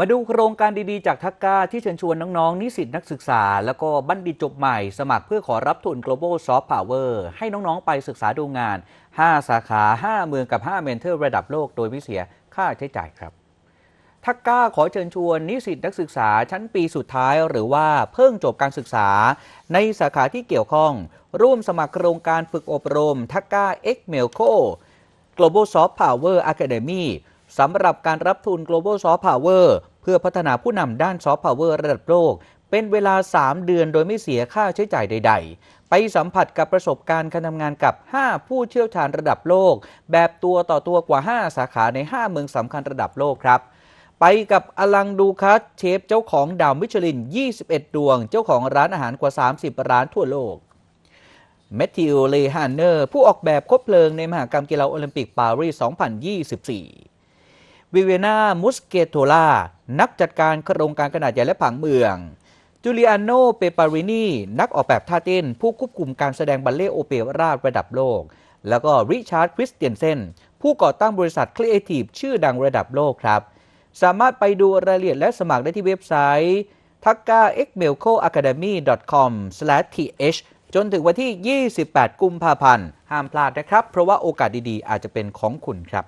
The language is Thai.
มาดูโครงการดีๆ จากทักกาที่เชิญชวนน้องๆ นิสิตนักศึกษา แล้วก็บัณฑิตจบใหม่ สมัครเพื่อขอรับทุน global soft power ให้น้องๆ ไปศึกษาดูงาน 5 สาขา 5 เมืองกับ 5 เมนเทอร์ระดับโลก โดยไม่เสียค่าใช้จ่ายครับทักก้าขอเชิญชวนนิสิตนักศึกษาชั้นปีสุดท้าย หรือว่าเพิ่งจบการศึกษา ในสาขาที่เกี่ยวข้อง ร่วมสมัครโครงการฝึกอบรมทักก้า X m e l c o Global Soft Power Academy สำหรับการรับทุน Global Soft Power เพื่อพัฒนาผู้นำด้าน Soft Power ระดับโลก เป็นเวลา 3 เดือนโดยไม่เสียค่าใช้จ่ายใด ๆ ไปสัมผัสกับประสบการณ์การทำงานกับ 5 ผู้เชี่ยวชาญระดับโลก แบบตัวต่อตัวกว่า 5 สาขาใน 5 เมืองสำคัญระดับโลกครับไปกับอลังดูคัสเชฟเจ้าของดาวมิชลิน 21 ดวง เจ้าของร้านอาหารกว่า 30 ร้านทั่วโลกแมทธิวเลฮานเนอร์ ผู้ออกแบบคบเพลิงในมหากรรมกีฬาโอลิมปิกปารีส 2024 วิเวนามุสเกโตลา นักจัดการโครงการขนาดใหญ่และผังเมือง จูเลียโน เปปารินี นักออกแบบท่าเต้น ผู้ควบคุมการแสดงบัลเล่โอเปร่าระดับโลก แล้วก็ริชาร์ดคริสเตียนเซน ผู้ก่อตั้งบริษัทครีเอทีฟชื่อดังระดับโลกครับ สามารถไปดูรายละเอียดและสมัครได้ที่เว็บไซต์ t a k k a x m e l c o a c a d e m y c o m t h จนถึงวันที่ 28 กุมภาพันธ์ ห้ามพลาดนะครับ เพราะว่าโอกาสดีๆ อาจจะเป็นของคุณครับ